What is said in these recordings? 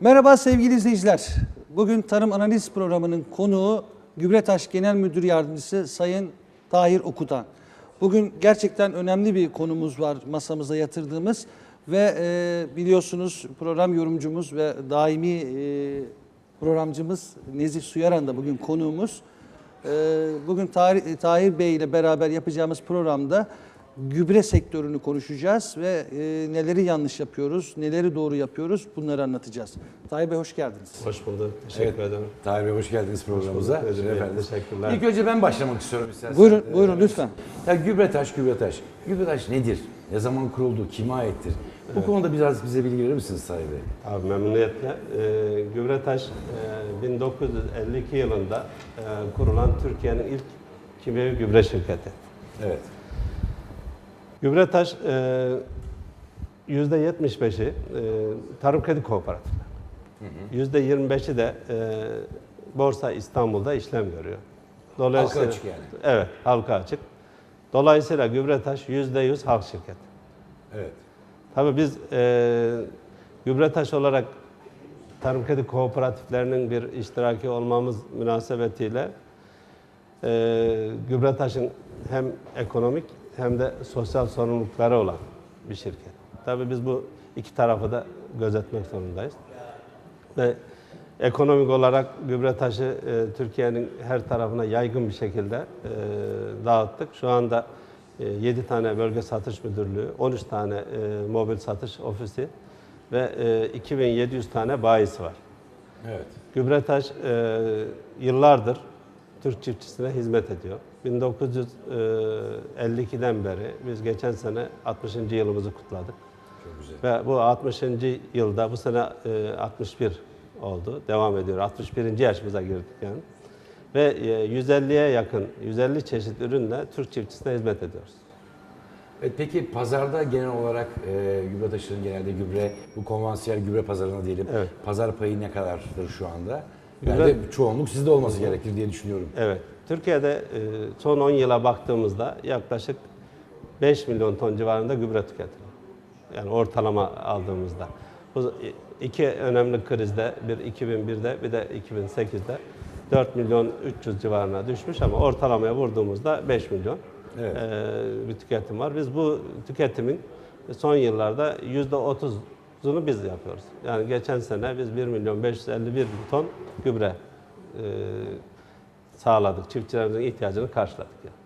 Merhaba sevgili izleyiciler. Bugün Tarım Analiz Programı'nın konuğu Gübretaş Genel Müdür Yardımcısı Sayın Tahir Okutan. Bugün gerçekten önemli bir konumuz var masamıza yatırdığımız ve e, biliyorsunuz program yorumcumuz ve daimi e, programcımız Nezih Suyaran da bugün konuğumuz. E, bugün Tahir, Tahir Bey ile beraber yapacağımız programda gübre sektörünü konuşacağız ve e, neleri yanlış yapıyoruz, neleri doğru yapıyoruz bunları anlatacağız. Tahir Bey hoş geldiniz. Hoş bulduk. Teşekkür ederim. Tahir Bey hoş geldiniz programımıza. bulduk. Özür dilerim. Efendim. Teşekkürler. İlk önce ben başlamak istiyorum isterseniz. Buyurun, Ee, buyurun lütfen. Ya Gübretaş, Gübretaş. Gübretaş nedir? Ne zaman kuruldu? Kime aittir? Bu konuda biraz bize bilgi verir misiniz Tahir Bey? Abi memnuniyetle. Ee, Gübretaş e, 1952 yılında e, kurulan Türkiye'nin ilk kimyevi gübre şirketi. Evet. Gübretaş e, %75'i e, tarım kredi kooperatifleri. %25'i de e, Borsa İstanbul'da işlem görüyor. Halka açık yani. Evet, halka açık. Dolayısıyla Gübretaş %100 halk şirketi. Evet. Tabii biz e, Gübretaş olarak tarım kredi kooperatiflerinin bir iştiraki olmamız münasebetiyle e, Gübretaş'ın hem ekonomik hem de sosyal sorumlulukları olan bir şirket. Tabii biz bu iki tarafı da gözetmek zorundayız. Ve ekonomik olarak Gübretaş'ı e, Türkiye'nin her tarafına yaygın bir şekilde e, dağıttık. Şu anda e, 7 tane bölge satış müdürlüğü, 13 tane e, mobil satış ofisi ve e, 2700 tane bayisi var. Evet. Gübretaş e, yıllardır Türk çiftçisine hizmet ediyor. 1952'den beri biz geçen sene 60. yılımızı kutladık. Çok güzel. Ve bu 60. yılda bu sene e, 61 oldu. Devam ediyor. 61. yaşımıza girdik yani. Ve e, 150'ye yakın, 150 çeşit ürünle Türk çiftçisine hizmet ediyoruz. Evet, peki pazarda genel olarak e, Gübretaş'ın genelde gübre, bu konvansiyel gübre pazarına diyelim. Evet. Pazar payı ne kadardır şu anda? Gübre- Yani de çoğunluk sizde olması gerekir diye düşünüyorum. Evet. Türkiye'de e, son 10 yıla baktığımızda yaklaşık 5 milyon ton civarında gübre tüketiliyor. Yani ortalama aldığımızda. Bu iki önemli krizde, bir 2001'de bir de 2008'de 4 milyon 300 civarına düşmüş ama ortalamaya vurduğumuzda 5 milyon Evet. e, bir tüketim var. Biz bu tüketimin son yıllarda %30'unu biz yapıyoruz. Yani geçen sene biz 1 milyon 551 bin ton gübre e, sağladık. Çiftçilerimizin ihtiyacını karşıladık. Yani.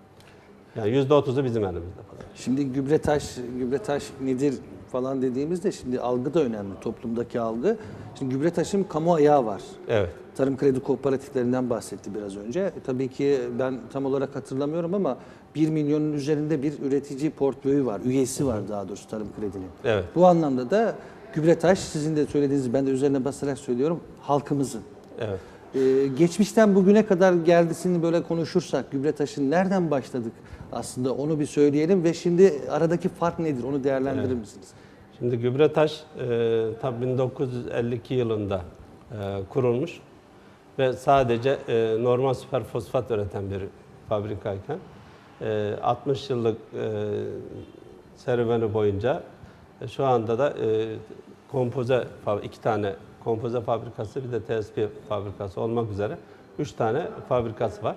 Yani %30'u bizim elimizde. Şimdi gübretaş, gübretaş nedir falan dediğimizde şimdi algı da önemli, toplumdaki algı. Şimdi gübretaşın kamu ayağı var. Evet. Tarım kredi kooperatiflerinden bahsetti biraz önce. E, tabii ki ben tam olarak hatırlamıyorum ama 1 milyonun üzerinde bir üretici portföyü var, üyesi var daha doğrusu Tarım Kredi'nin. Evet. Bu anlamda da Gübretaş sizin de söylediğiniz, ben de üzerine basarak söylüyorum, halkımızın. Evet. Ee, geçmişten bugüne kadar geldisini böyle konuşursak Gübretaş'ın nereden başladık aslında onu bir söyleyelim ve şimdi aradaki fark nedir onu değerlendirir misiniz? Şimdi Gübretaş e, tabii 1952 yılında e, kurulmuş ve sadece e, normal süper fosfat üreten bir fabrikayken e, 60 yıllık e, serüveni boyunca şu anda da e, kompoze iki tane kompoze fabrikası bir de TSP fabrikası olmak üzere üç tane fabrikası var.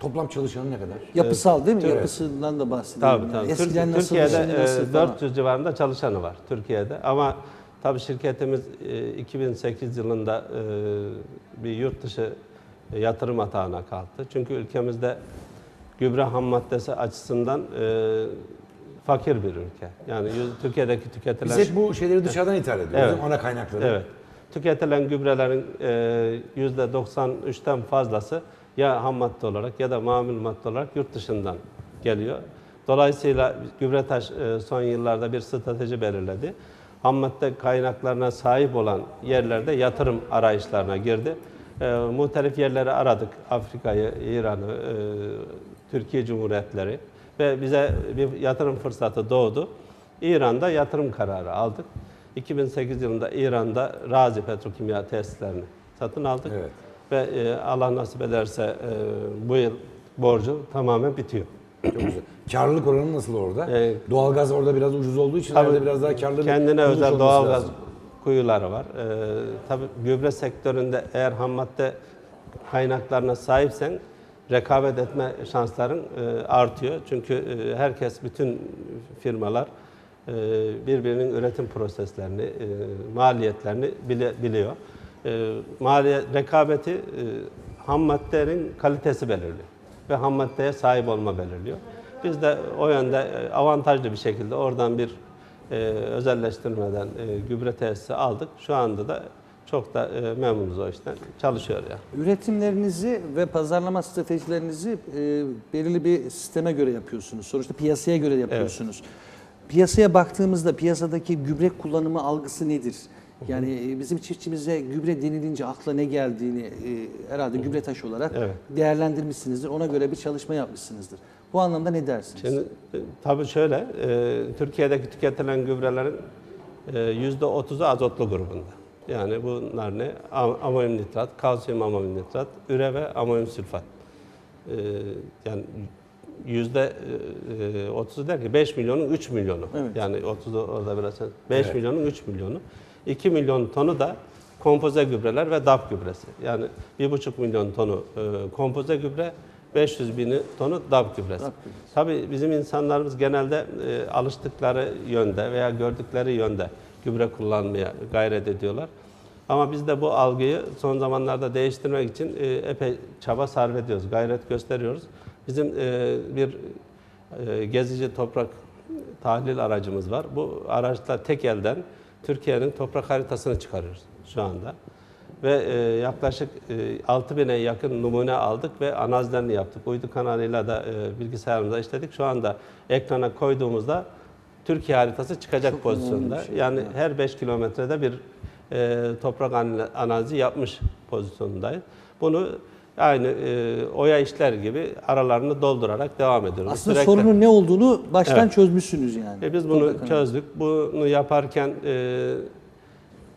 Toplam çalışanı ne kadar? Yapısal değil mi? Evet. Yapısından da bahsedelim. Tabii Yani tabii. Eskiden nasıl, Türkiye'de şimdi nasıl e, falan. 400 civarında çalışanı var Türkiye'de ama tabii şirketimiz e, 2008 yılında e, bir yurt dışı e, yatırım atağına kalktı. Çünkü ülkemizde gübre ham maddesi açısından e, fakir bir ülke. Yani Türkiye'deki tüketilen Biz hep bu şeyleri dışarıdan ithal ediyoruz. Evet. Ana kaynakları. Evet. Tüketilen gübrelerin e, yüzde 93'ten fazlası ya ham madde olarak ya da mamul madde olarak yurt dışından geliyor. Dolayısıyla Gübretaş e, son yıllarda bir strateji belirledi. Ham madde kaynaklarına sahip olan yerlerde yatırım arayışlarına girdi. E, muhtelif yerleri aradık. Afrika'yı, İran'ı, e, Türkiye Cumhuriyetleri ve bize bir yatırım fırsatı doğdu. İran'da yatırım kararı aldık. 2008 yılında İran'da Razi Petrokimya tesislerini satın aldık. Evet. Ve e, Allah nasip ederse e, bu yıl borcu tamamen bitiyor. Çok güzel. Karlılık oranı nasıl orada? Ee, Doğalgaz orada biraz ucuz olduğu için Tabii, herhalde biraz daha karlı Kendine özel doğalgaz lazım. kuyuları var. E, tabii gübre sektöründe eğer ham madde kaynaklarına sahipsen rekabet etme şansların e, artıyor. Çünkü e, herkes, bütün firmalar e, birbirinin üretim proseslerini, maliyetlerini biliyor. Maliyet, rekabeti ham maddenin kalitesi belirliyor ve ham maddeye sahip olma belirliyor. Biz de o yönde avantajlı bir şekilde oradan bir özelleştirmeden gübre tesisi aldık. Şu anda da çok da e, memnunuz o işten. Çalışıyor yani. Üretimlerinizi ve pazarlama stratejilerinizi e, belirli bir sisteme göre yapıyorsunuz. Sonuçta piyasaya göre yapıyorsunuz. Piyasaya baktığımızda piyasadaki gübre kullanımı algısı nedir? Yani e, bizim çiftçimize gübre denilince akla ne geldiğini e, herhalde gübre taşı olarak Evet. değerlendirmişsinizdir. Ona göre bir çalışma yapmışsınızdır. Bu anlamda ne dersiniz? Şimdi e, tabii şöyle, e, Türkiye'deki tüketilen gübrelerin e, yüzde 30'u azotlu grubunda. Yani bunlar ne? Am- Amonyum nitrat, kalsiyum amonyum nitrat, üre ve amonyum sülfat. E, yani yüzde e, 30'u der ki 5 milyonun 3 milyonu. Evet. Yani 30'u orada biraz 5 Evet. milyonun 3 milyonu. 2 milyon tonu da kompoze gübreler ve DAP gübresi. Yani 1,5 milyon tonu e, kompoze gübre, 500 bini tonu DAP gübresi. DAP gübresi. Tabii bizim insanlarımız genelde e, alıştıkları yönde veya gördükleri yönde gübre kullanmaya gayret ediyorlar. Ama biz de bu algıyı son zamanlarda değiştirmek için e, epey çaba sarf ediyoruz, gayret gösteriyoruz. Bizim e, bir e, gezici toprak tahlil aracımız var. Bu araçla tek elden Türkiye'nin toprak haritasını çıkarıyoruz şu anda. Ve yaklaşık e, 6000'e yakın numune aldık ve analizlerini yaptık. Uydu kanalıyla da e, bilgisayarımıza işledik. Şu anda ekrana koyduğumuzda Türkiye haritası çıkacak pozisyonda. Yani her 5 kilometrede bir e, toprak anal- analizi yapmış pozisyondayız. Bunu aynı e, oya işler gibi aralarını doldurarak devam ediyoruz. Aslında Sürekli- sorunun ne olduğunu baştan Evet. çözmüşsünüz yani. e biz bunu Toprak çözdük. Bunu yaparken e,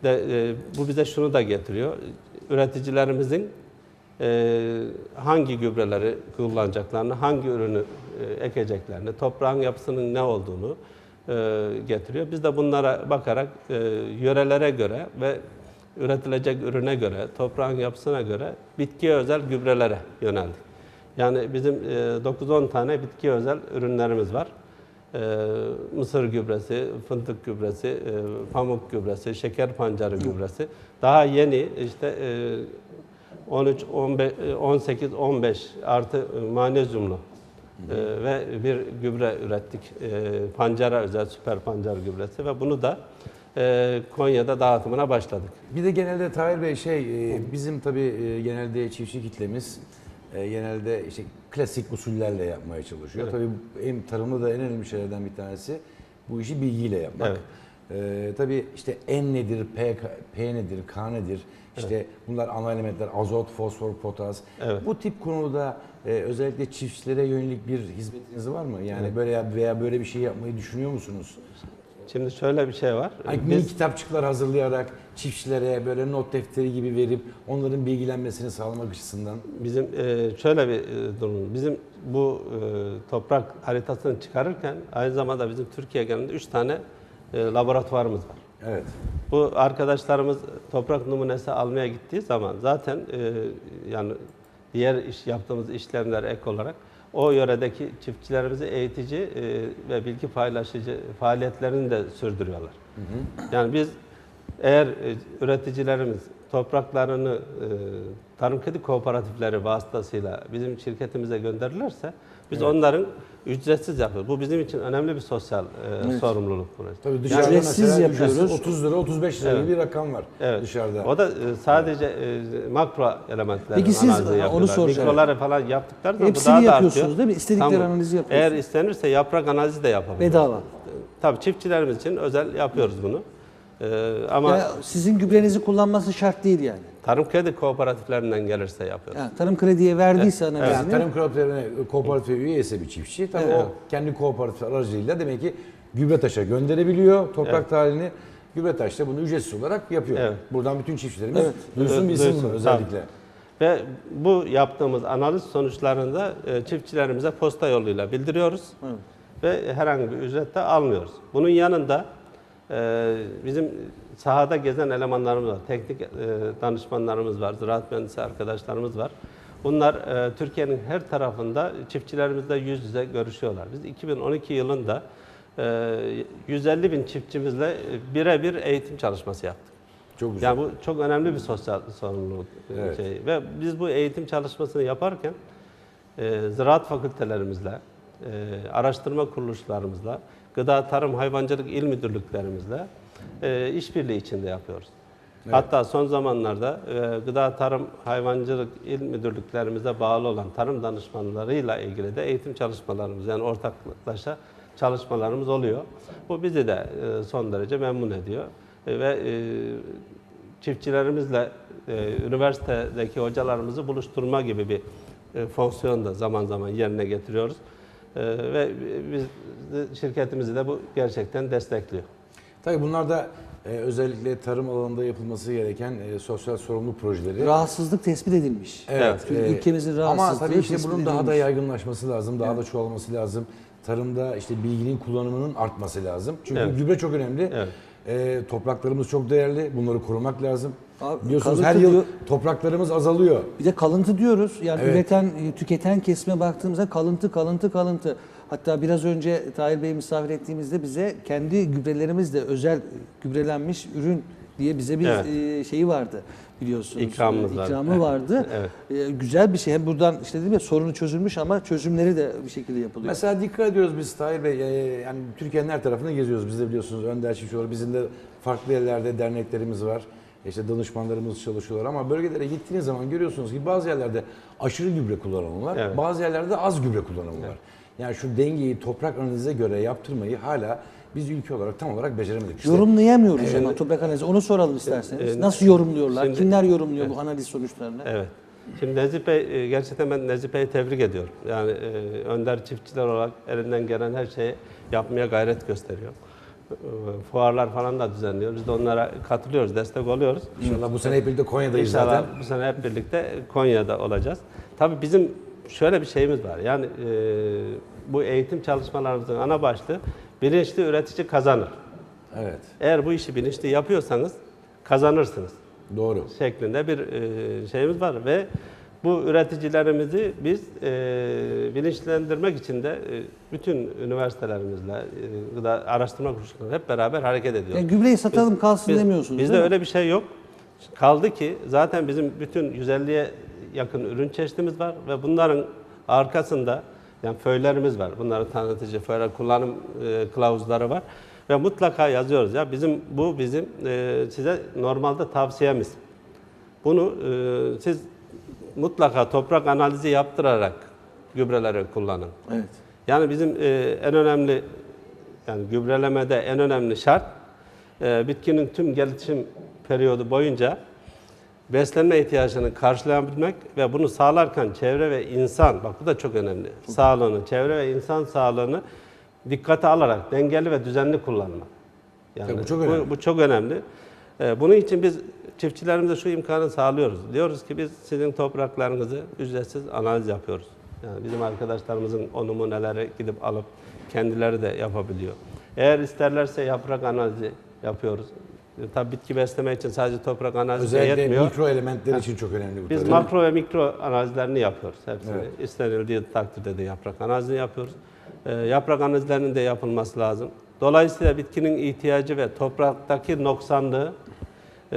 de e, bu bize şunu da getiriyor. Üreticilerimizin e, hangi gübreleri kullanacaklarını, hangi ürünü e, ekeceklerini, toprağın yapısının ne olduğunu getiriyor. Biz de bunlara bakarak e, yörelere göre ve üretilecek ürüne göre, toprağın yapısına göre bitkiye özel gübrelere yöneldik. Yani bizim e, 9-10 tane bitkiye özel ürünlerimiz var. Mısır gübresi, fındık gübresi, e, pamuk gübresi, şeker pancarı gübresi. Daha yeni işte e, 13, 15, e, 18, 15 artı e, manezyumlu e, ve bir gübre ürettik. E, pancara özel süper pancar gübresi ve bunu da e, Konya'da dağıtımına başladık. Bir de genelde Tahir Bey şey e, bizim tabii e, genelde çiftçi kitlemiz e, genelde işte klasik usullerle yapmaya çalışıyor. Tabii en tarımda da en önemli şeylerden bir tanesi bu işi bilgiyle yapmak. Evet. E, tabii işte N nedir, P, P nedir, K nedir? İşte bunlar ana elementler azot, fosfor, potas. Evet. Bu tip konuda e, özellikle çiftçilere yönelik bir hizmetiniz var mı? Yani böyle ya- veya böyle bir şey yapmayı düşünüyor musunuz? Şimdi şöyle bir şey var. Hani Biz- mini kitapçıklar hazırlayarak çiftçilere böyle not defteri gibi verip onların bilgilenmesini sağlamak açısından. Bizim e, şöyle bir e, durum. Bizim bu e, toprak haritasını çıkarırken aynı zamanda bizim Türkiye genelinde 3 tane e, laboratuvarımız var. Evet. Bu arkadaşlarımız toprak numunesi almaya gittiği zaman zaten e, yani diğer iş yaptığımız işlemler ek olarak o yöredeki çiftçilerimizi eğitici e, ve bilgi paylaşıcı faaliyetlerini de sürdürüyorlar. Yani biz eğer e, üreticilerimiz topraklarını e, tarım kredi kooperatifleri vasıtasıyla bizim şirketimize gönderirlerse biz onların ücretsiz yapıyoruz. Bu bizim için önemli bir sosyal e, sorumluluk burası. Tabii dışarıda ücretsiz mesela yapıyoruz. ücretsiz 30 lira 35 lira gibi bir rakam var Evet. dışarıda. O da e, sadece e, makro elementlerin Peki siz, onu yapıyorlar. soracağım. Mikroları falan yaptıkları zaman bu Hepsini daha da yapıyorsunuz artıyor. değil mi? İstedikleri analizi yapıyorsunuz. Eğer istenirse yaprak analizi de yapabiliriz. Bedava. Tabii çiftçilerimiz için özel yapıyoruz bunu. E, ama Ya sizin gübrenizi kullanması şart değil yani. Tarım kredi kooperatiflerinden gelirse yapıyoruz. Yani tarım krediye verdiyse analizini. Yani tarım kooperatiflerine kooperatif üyeyse bir çiftçi tabii Evet. o kendi kooperatif aracılığıyla demek ki gübretaşa gönderebiliyor toprak tarihini. Gübretaş da bunu ücretsiz olarak yapıyor. Evet. Buradan bütün çiftçilerimiz Evet. duysun Evet, bilsin bunu özellikle. Ve bu yaptığımız analiz sonuçlarında e, çiftçilerimize posta yoluyla bildiriyoruz. Ve herhangi bir ücret de almıyoruz. Bunun yanında e, bizim sahada gezen elemanlarımız var. Teknik e, danışmanlarımız var. Ziraat mühendisi arkadaşlarımız var. Bunlar e, Türkiye'nin her tarafında çiftçilerimizle yüz yüze görüşüyorlar. Biz 2012 yılında e, 150 bin çiftçimizle e, birebir eğitim çalışması yaptık. Çok güzel. Yani bu çok önemli bir sosyal sorumluluk e, Evet. şey. Ve biz bu eğitim çalışmasını yaparken e, ziraat fakültelerimizle, e, araştırma kuruluşlarımızla, gıda, tarım, hayvancılık il müdürlüklerimizle e, işbirliği içinde yapıyoruz. Hatta son zamanlarda e, gıda, tarım, hayvancılık il müdürlüklerimize bağlı olan tarım danışmanlarıyla ilgili de eğitim çalışmalarımız yani ortaklaşa çalışmalarımız oluyor. Bu bizi de e, son derece memnun ediyor. E, ve e, çiftçilerimizle e, üniversitedeki hocalarımızı buluşturma gibi bir e, fonksiyon da zaman zaman yerine getiriyoruz. E, ve biz şirketimizi de bu gerçekten destekliyor. Tabii bunlar da e, özellikle tarım alanında yapılması gereken e, sosyal sorumluluk projeleri. Rahatsızlık tespit edilmiş. Evet. Çünkü e, ülkemizin Ama rahatsızlığı tabii işte bunun daha da edilmiş. yaygınlaşması lazım, daha da çoğalması lazım. Tarımda işte bilginin kullanımının artması lazım. Çünkü Evet. gübre çok önemli. Evet. E, topraklarımız çok değerli. Bunları korumak lazım. Abi, Biliyorsunuz her yıl diyor- topraklarımız azalıyor. Bir de kalıntı diyoruz. Yani Evet. üreten, tüketen kesime baktığımızda kalıntı, kalıntı, kalıntı. Hatta biraz önce Tahir Bey'i misafir ettiğimizde bize kendi gübrelerimizle özel gübrelenmiş ürün diye bize bir Evet. e, şeyi vardı biliyorsunuz. İkramımız E, vardı. ikramı vardı. Evet. E, güzel bir şey. Hem buradan işte dedim ya sorunu çözülmüş ama çözümleri de bir şekilde yapılıyor. Mesela dikkat ediyoruz biz Tahir Bey, e, yani Türkiye'nin her tarafını geziyoruz. Biz de biliyorsunuz Önder Çiftçioğlu, bizim de farklı yerlerde derneklerimiz var. İşte danışmanlarımız çalışıyorlar ama bölgelere gittiğiniz zaman görüyorsunuz ki bazı yerlerde aşırı gübre kullanımı var, Evet. bazı yerlerde az gübre kullanımı var. Yani şu dengeyi toprak analize göre yaptırmayı hala biz ülke olarak tam olarak beceremedik. İşte Yorumlayamıyoruz ama toprak analizi. Onu soralım isterseniz. e, Nasıl yorumluyorlar? şimdi- Kimler yorumluyor bu analiz sonuçlarını? Evet. Şimdi Nezih Bey, e, gerçekten ben Nezih Bey'i tebrik ediyorum. Yani e, önder çiftçiler olarak elinden gelen her şeyi yapmaya gayret gösteriyor. E, Fuarlar falan da düzenliyor. Biz de onlara katılıyoruz, destek oluyoruz. İnşallah bu sene hep birlikte Konya'dayız İnşallah zaten. bu sene hep birlikte Konya'da olacağız. Tabii bizim şöyle bir şeyimiz var. Yani e, bu eğitim çalışmalarımızın ana başlığı bilinçli üretici kazanır. Evet, Eğer bu işi bilinçli yapıyorsanız kazanırsınız doğru. şeklinde bir e, şeyimiz var ve bu üreticilerimizi biz e, bilinçlendirmek için de e, bütün üniversitelerimizle, e, gıda araştırma kuruluşlarıyla hep beraber hareket ediyoruz. Yani gübreyi satalım kalsın Biz- demiyorsunuz Bizde öyle bir şey yok. Kaldı ki zaten bizim bütün 150'ye yakın ürün çeşitimiz var ve bunların arkasında yani föylerimiz var. Bunların tanıtıcı föyler, kullanım e, kılavuzları var. Ve mutlaka yazıyoruz ya bizim bu bizim e, size normalde tavsiyemiz. Bunu e, siz mutlaka toprak analizi yaptırarak gübreleri kullanın. Evet. Yani bizim e, en önemli yani gübrelemede en önemli şart e, bitkinin tüm gelişim periyodu boyunca beslenme ihtiyacını karşılayabilmek ve bunu sağlarken çevre ve insan, bak bu da çok önemli, sağlığını, çevre ve insan sağlığını dikkate alarak dengeli ve düzenli kullanmak. Yani Tabii bu çok önemli. Bu, çok önemli. E, bunun için biz çiftçilerimize şu imkanı sağlıyoruz. Diyoruz ki biz sizin topraklarınızı ücretsiz analiz yapıyoruz. Yani bizim arkadaşlarımızın o numuneleri gidip alıp kendileri de yapabiliyor. Eğer isterlerse yaprak analizi yapıyoruz. E, Tabii bitki besleme için sadece toprak analizi Özellikle yetmiyor. mikro elementler için çok önemli bu Biz tabii. makro ve mikro analizlerini yapıyoruz hepsini. Evet. İstenildiği takdirde de yaprak analizini yapıyoruz. Ee, yaprak analizlerinin de yapılması lazım. Dolayısıyla bitkinin ihtiyacı ve topraktaki noksanlığı e,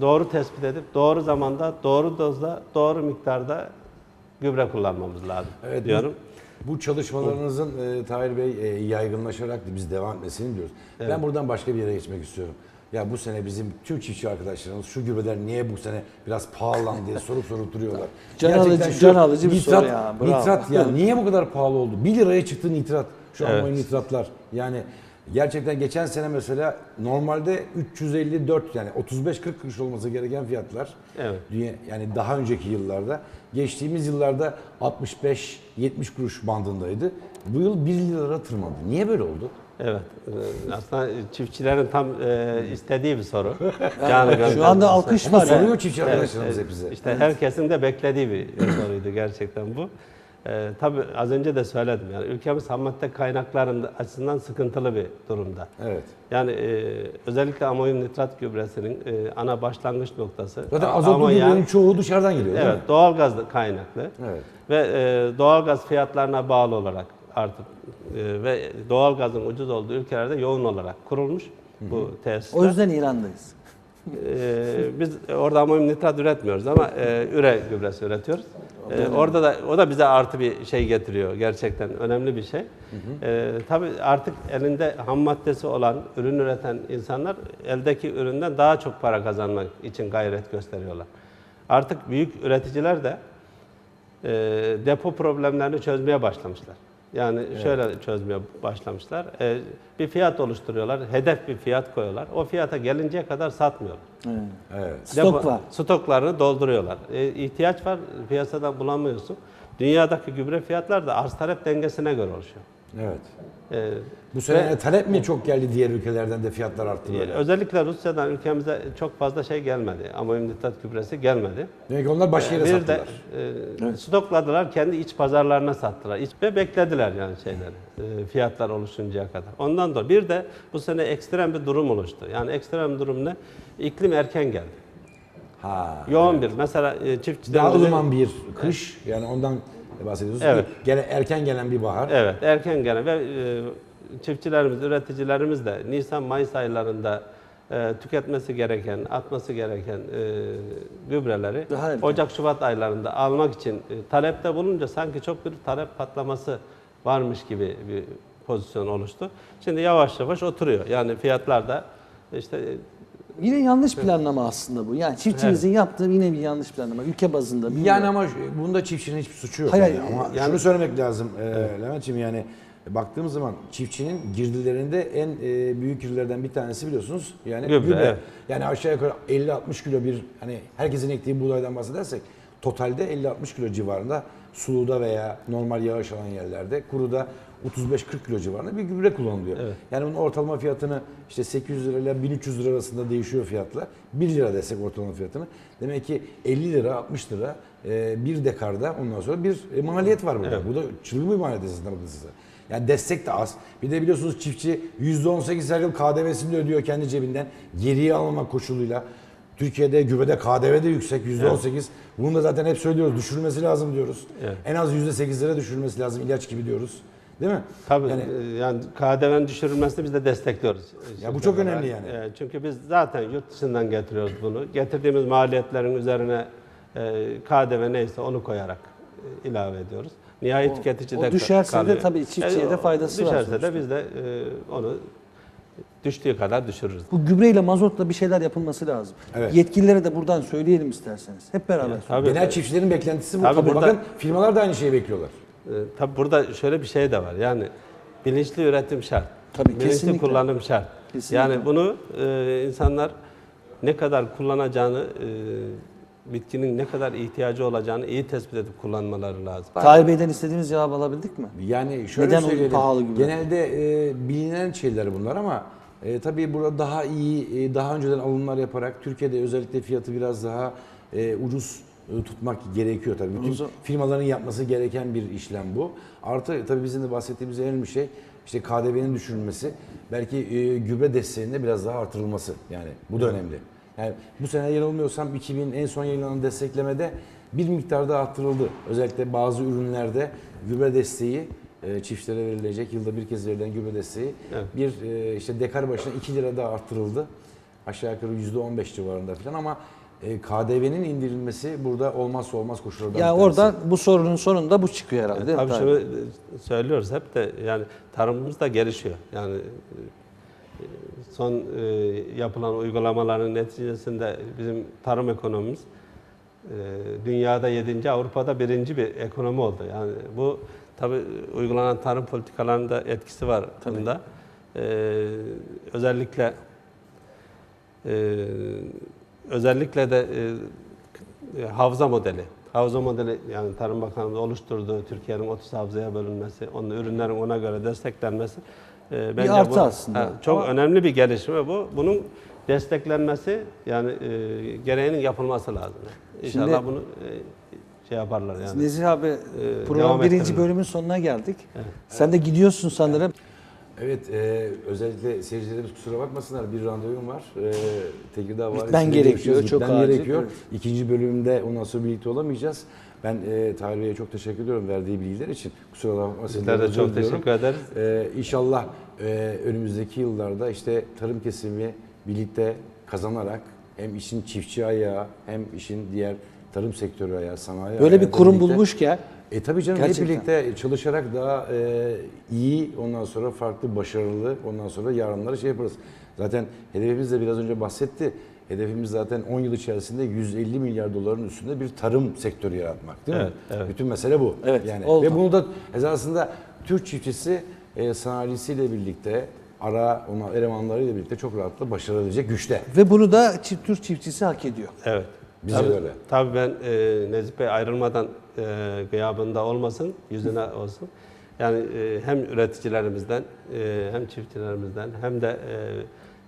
doğru tespit edip doğru zamanda, doğru dozda, doğru miktarda gübre kullanmamız lazım Evet, diyorum. Bu, çalışmalarınızın e, Tahir Bey e, yaygınlaşarak biz devam etmesini diyoruz. Ben buradan başka bir yere geçmek istiyorum. Ya bu sene bizim tüm çiftçi arkadaşlarımız şu gübreler niye bu sene biraz pahalandı diye sorup sorup duruyorlar. Can Gerçekten alıcı- şu can alıcı bir nitrat, soru ya, bravo. Nitrat ya niye bu kadar pahalı oldu? 1 liraya çıktı nitrat. Şu Evet. amonyak nitratlar. Yani gerçekten geçen sene mesela normalde 354 yani 35-40 kuruş olması gereken fiyatlar. Evet. Dünya, yani daha önceki yıllarda geçtiğimiz yıllarda 65-70 kuruş bandındaydı. Bu yıl 1 lira tırmandı. Niye böyle oldu? Evet. e, Aslında çiftçilerin tam e, istediği bir soru. Canı Şu anda alkış var. soruyor çiftçi arkadaşlarımız Evet, bize. İşte herkesin de beklediği bir soruydu gerçekten bu. E, tabii az önce de söyledim yani ülkemiz ham madde kaynaklarının açısından sıkıntılı bir durumda. Evet. Yani e, özellikle amonyum nitrat gübresinin e, ana başlangıç noktası. Zaten azotlu gübrenin çoğu dışarıdan geliyor değil Evet, mi? doğal gaz kaynaklı. Evet. Ve e, doğal gaz fiyatlarına bağlı olarak artık e, ve doğal gazın ucuz olduğu ülkelerde yoğun olarak kurulmuş bu tesisler. O yüzden İran'dayız. E, biz orada amonyum nitrat üretmiyoruz ama e, üre gübresi üretiyoruz. E, orada da o da bize artı bir şey getiriyor gerçekten önemli bir şey. E, tabii artık elinde ham maddesi olan ürün üreten insanlar eldeki üründen daha çok para kazanmak için gayret gösteriyorlar. Artık büyük üreticiler de e, depo problemlerini çözmeye başlamışlar. Yani şöyle çözmeye başlamışlar. E, bir fiyat oluşturuyorlar, hedef bir fiyat koyuyorlar. O fiyata gelinceye kadar satmıyorlar. Evet. Stok var. Stoklarını dolduruyorlar. E, ihtiyaç var, piyasadan bulamıyorsun. Dünyadaki gübre fiyatlar da arz talep dengesine göre oluşuyor. Evet. E, Bu sene talep mi çok geldi diğer ülkelerden de fiyatlar arttı böyle? özellikle Rusya'dan ülkemize çok fazla şey gelmedi. Amonyum nitrat gübresi gelmedi. Demek onlar başka yere bir de sattılar. e, stokladılar, kendi iç pazarlarına sattılar. İç, ve beklediler yani şeyleri, e, fiyatlar oluşuncaya kadar. Ondan dolayı bir de bu sene ekstrem bir durum oluştu. Yani ekstrem durum ne? İklim erken geldi. Ha. Yoğun bir, mesela e, Daha çiftçilerimizin... ılıman bir kış yani ondan bahsediyorsunuz. Evet. Gene erken gelen bir bahar. Evet, erken gelen ve e, çiftçilerimiz, üreticilerimiz de Nisan-Mayıs aylarında e, tüketmesi gereken, atması gereken e, gübreleri. Ocak-Şubat aylarında almak için e, talepte bulunca sanki çok bir talep patlaması varmış gibi bir pozisyon oluştu. Şimdi yavaş yavaş oturuyor. Yani fiyatlar da işte e, Yine yanlış planlama aslında bu. Yani çiftçimizin yaptığı yine bir yanlış planlama. Ülke bazında. bilmiyorum. Yani ama bunda çiftçinin hiçbir suçu yok. Hayır, yani. hayır, Ama yani- şunu söylemek lazım e, Levent'ciğim yani baktığımız zaman çiftçinin girdilerinde en e, büyük girdilerden bir tanesi biliyorsunuz yani Gübre, gübre. evet. Yani aşağı yukarı 50-60 kilo bir hani herkesin ektiği buğdaydan bahsedersek totalde 50-60 kilo civarında suluda veya normal yağış alan yerlerde kuruda 35-40 kilo civarında bir gübre kullanılıyor. Evet. Yani bunun ortalama fiyatını işte 800 lira ile 1300 lira arasında değişiyor fiyatlar. 1 lira desek ortalama fiyatını. Demek ki 50 lira 60 lira e, bir dekarda ondan sonra bir e, maliyet var burada. Evet. Bu da çılgın bir maliyet aslında bakılırsa. Yani destek de az. Bir de biliyorsunuz çiftçi %18 her yıl KDV'sini de ödüyor kendi cebinden. Geriye almamak koşuluyla. Türkiye'de gübrede KDV de yüksek %18. Bunu da zaten hep söylüyoruz. Düşürülmesi lazım diyoruz. Evet. En az %8'lere düşürülmesi lazım ilaç gibi diyoruz. Değil mi? Tabii Yani- yani, yani KDV'nin düşürülmesini biz de destekliyoruz. Ya bu çok Şirket önemli olarak. yani. E, Çünkü biz zaten yurt dışından getiriyoruz bunu. Getirdiğimiz maliyetlerin üzerine e, KDV neyse onu koyarak e, ilave ediyoruz. Nihai tüketici o de ka- düşerse de kalıyor. E, tabii çiftçiye de o faydası var Düşerse de biz de e, onu düştüğü kadar düşürürüz. Bu gübreyle mazotla bir şeyler yapılması lazım. Evet. Yetkililere de buradan söyleyelim isterseniz. Hep beraber. Tabii, Genel çiftçilerin beklentisi bu. Tabii Tabii burada- Bakın firmalar da aynı şeyi bekliyorlar. E, tabii burada şöyle bir şey de var. Yani bilinçli üretim şart. Tabii, bilinçli kesinlikle. kullanım şart. Kesinlikle. Yani bunu e, insanlar ne kadar kullanacağını, e, bitkinin ne kadar ihtiyacı olacağını iyi tespit edip kullanmaları lazım. Tahir Bey'den istediğimiz cevabı alabildik mi? Yani şöyle Neden söyleyelim. pahalı gübre? Genelde e, bilinen şeyler bunlar ama e, tabii burada daha iyi, e, daha önceden alımlar yaparak Türkiye'de özellikle fiyatı biraz daha e, ucuz e, tutmak gerekiyor tabii. Bütün Ucuz- firmaların yapması gereken bir işlem bu. Artı tabii bizim de bahsettiğimiz en önemli şey işte KDV'nin düşürülmesi, belki e, gübre desteğinin de biraz daha artırılması. Yani bu da önemli. Yani bu sene yanılmıyorsam 2000 en son yayınlanan desteklemede bir miktar daha arttırıldı. Özellikle bazı ürünlerde gübre desteği e, çiftçilere verilecek yılda bir kez verilen gübre desteği Evet. bir e, işte dekar başına 2 lira daha arttırıldı. Aşağı yukarı %15 civarında falan ama e, KDV'nin indirilmesi burada olmazsa olmaz koşullardan Ya bir tanesi. orada bu sorunun sonunda bu çıkıyor herhalde. değil Tabii Tahir şunu söylüyoruz hep de yani tarımımız da gelişiyor. Yani e, son e, yapılan uygulamaların neticesinde bizim tarım ekonomimiz e, dünyada 7. Avrupa'da birinci bir ekonomi oldu. Yani bu tabii uygulanan tarım politikalarının da etkisi var bunda. E, özellikle e, özellikle de e, havza modeli. Havza modeli yani Tarım Bakanlığı oluşturduğu Türkiye'nin 30 havzaya bölünmesi, onun ürünlerin ona göre desteklenmesi e, bence artı bu, aslında. Ha, çok Ama- önemli bir gelişme bu. Bunun desteklenmesi yani e, gereğinin yapılması lazım. İnşallah Şimdi- bunu e, şey yaparlar yani. Nezih abi devam program birinci bölümün sonuna geldik. Sen de gidiyorsun sanırım. Evet, e, özellikle seyircilerimiz kusura bakmasınlar bir randevum var. E, Tekirdağ Gitmen Valisi'ne gerekiyor, çok acil, gerekiyor. evet. İkinci bölümde ondan sonra birlikte olamayacağız. Ben e, Tahir Bey'e çok teşekkür ediyorum verdiği bilgiler için. Kusura bakmasınlar. Bizler de çok diliyorum. teşekkür ederiz. E, inşallah e, önümüzdeki yıllarda işte tarım kesimi birlikte kazanarak hem işin çiftçi ayağı hem işin diğer tarım sektörü ayağı, sanayi Böyle bir ayağı kurum birlikte- bulmuşken e tabii canım Gerçekten. hep birlikte çalışarak daha e, iyi ondan sonra farklı başarılı ondan sonra yarınları şey yaparız. Zaten hedefimiz de biraz önce bahsetti. Hedefimiz zaten 10 yıl içerisinde 150 milyar doların üstünde bir tarım sektörü yaratmak değil mi? Evet, evet. Bütün mesele bu. Evet, yani oldu. ve bunu da esasında Türk çiftçisi e, sanayisiyle birlikte ara ona elemanlarıyla birlikte çok rahatlıkla başarabilecek güçte. ve bunu da Türk çiftçisi hak ediyor. Evet. Bize tabii, öyle. Tabii ben e, Nezih Bey ayrılmadan e, gıyabında olmasın, yüzüne olsun. Yani e, hem üreticilerimizden, e, hem çiftçilerimizden, hem de e,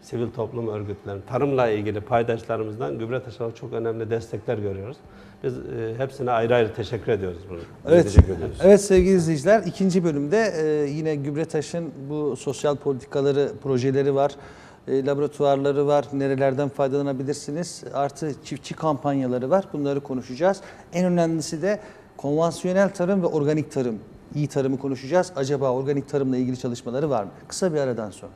sivil toplum örgütlerinin, tarımla ilgili paydaşlarımızdan gübre taşıma çok önemli destekler görüyoruz. Biz e, hepsine ayrı ayrı teşekkür ediyoruz bunu. Evet. teşekkür ediyoruz. Evet sevgili izleyiciler ikinci bölümde e, yine Gübretaş'ın bu sosyal politikaları, projeleri var. E, laboratuvarları var. Nerelerden faydalanabilirsiniz? Artı çiftçi kampanyaları var. Bunları konuşacağız. En önemlisi de konvansiyonel tarım ve organik tarım. İyi tarımı konuşacağız. Acaba organik tarımla ilgili çalışmaları var mı? Kısa bir aradan sonra.